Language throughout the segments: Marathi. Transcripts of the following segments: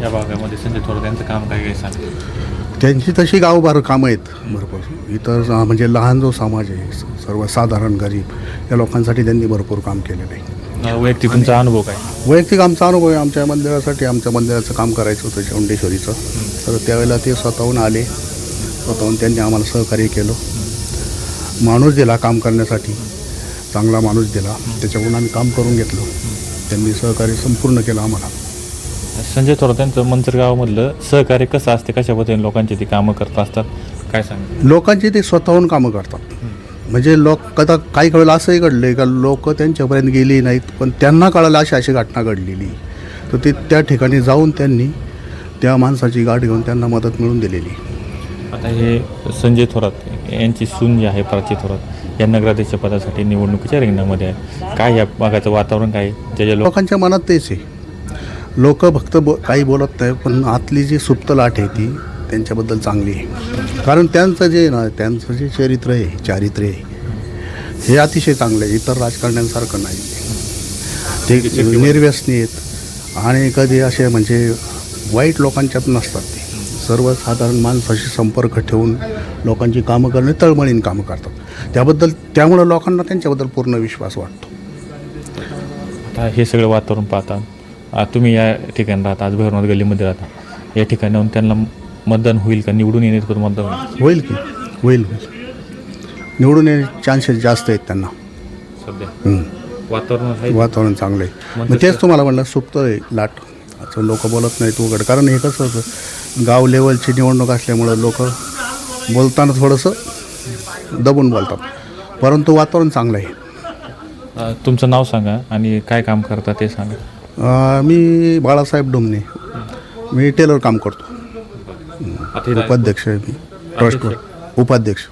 या भागामध्ये संजय थोरात यांचं काम काय काय सांग? त्यांची तशी गावभर कामं आहेत भरपूर. इतर म्हणजे लहान जो समाज आहे सर्वसाधारण गरीब या लोकांसाठी त्यांनी भरपूर काम केलेलं आहे. वैयक्तिक तुमचा अनुभव काय? वैयक्तिक आमचा अनुभव आहे. आमच्या मंदिरासाठी आमच्या मंदिराचं काम करायचं होतं चौंडेश्वरीचं तर त्यावेळेला ते स्वतःहून आले. स्वतःहून त्यांनी आम्हाला सहकार्य केलं. माणूस दिला काम करण्यासाठी. चांगला माणूस दिला. त्याच्याकडून आम्ही काम करून घेतलं. त्यांनी सहकार्य संपूर्ण केलं आम्हाला. संजय थोरात यांचं मंचर गावामधलं सहकार्य कसं असते? कशा पद्धतीने लोकांची ती कामं करत असतात? काय सांग? लोकांची ते स्वतःहून कामं करतात. म्हणजे लोक कदा काही वेळेला असंही घडलं आहे का लोक त्यांच्यापर्यंत गेली नाहीत पण त्यांना कळालं अशी अशी घटना घडलेली. तर ते त्या ठिकाणी जाऊन त्यांनी त्या माणसाची गाठ घेऊन त्यांना मदत मिळवून दिलेली. आता हे संजय थोरात यांची सून जी आहे प्राची थोरात या नगराध्यक्ष पदासाठी निवडणुकीच्या रिंगणामध्ये आहे. काय या भागाचं वातावरण काय? ज्याच्या लोक लोकांच्या मनात तेच आहे. लोक फक्त बो काही बोलत नाही पण आतली जी सुप्त लाट आहे ती त्यांच्याबद्दल चांगली आहे. कारण त्यांचं जे ना त्यांचं जे चरित्र आहे चारित्र्य आहे हे अतिशय चांगलं आहे. इतर राजकारण्यांसारखं नाही. ते निर्व्यसनी आहेत. आणि कधी असे म्हणजे वाईट लोकांच्यात नसतात ते. सर्वसाधारण माणसाशी संपर्क ठेवून लोकांची कामं करणे तळमळीने कामं करतात. त्याबद्दल त्यामुळं लोकांना त्यांच्याबद्दल पूर्ण विश्वास वाटतो. आता हे सगळं वातावरण पाहता आ, तुम्ही या ठिकाणी राहता आज भैरवनाथ गल्लीमध्ये राहता. या ठिकाणी जाऊन त्यांना मतदान होईल का? निवडून येण्याचं मतदान होईल? होईल की? होईल होईल. निवडून येण्याचे चान्सेस जास्त आहेत त्यांना. सध्या? हं. वातावरण आहे? वातावरण चांगलं आहे. मग तेच तुम्हाला म्हणलं सुप्त आहे लाट. असं लोक बोलत नाहीत उघड. कारण हे कसं होतं गाव लेवलची निवडणूक असल्यामुळं लोक बोलताना थोडंसं दबून बोलतात. परंतु वातावरण चांगलं आहे. तुमचं नाव सांगा आणि काय काम करता ते सांगा. मी बाळासाहेब डोमणे. मी टेलर काम करतो. उपाध्यक्ष आहे मी. ट्रस्टवर उपाध्यक्ष.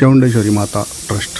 चौंडेश्वरी माता ट्रस्ट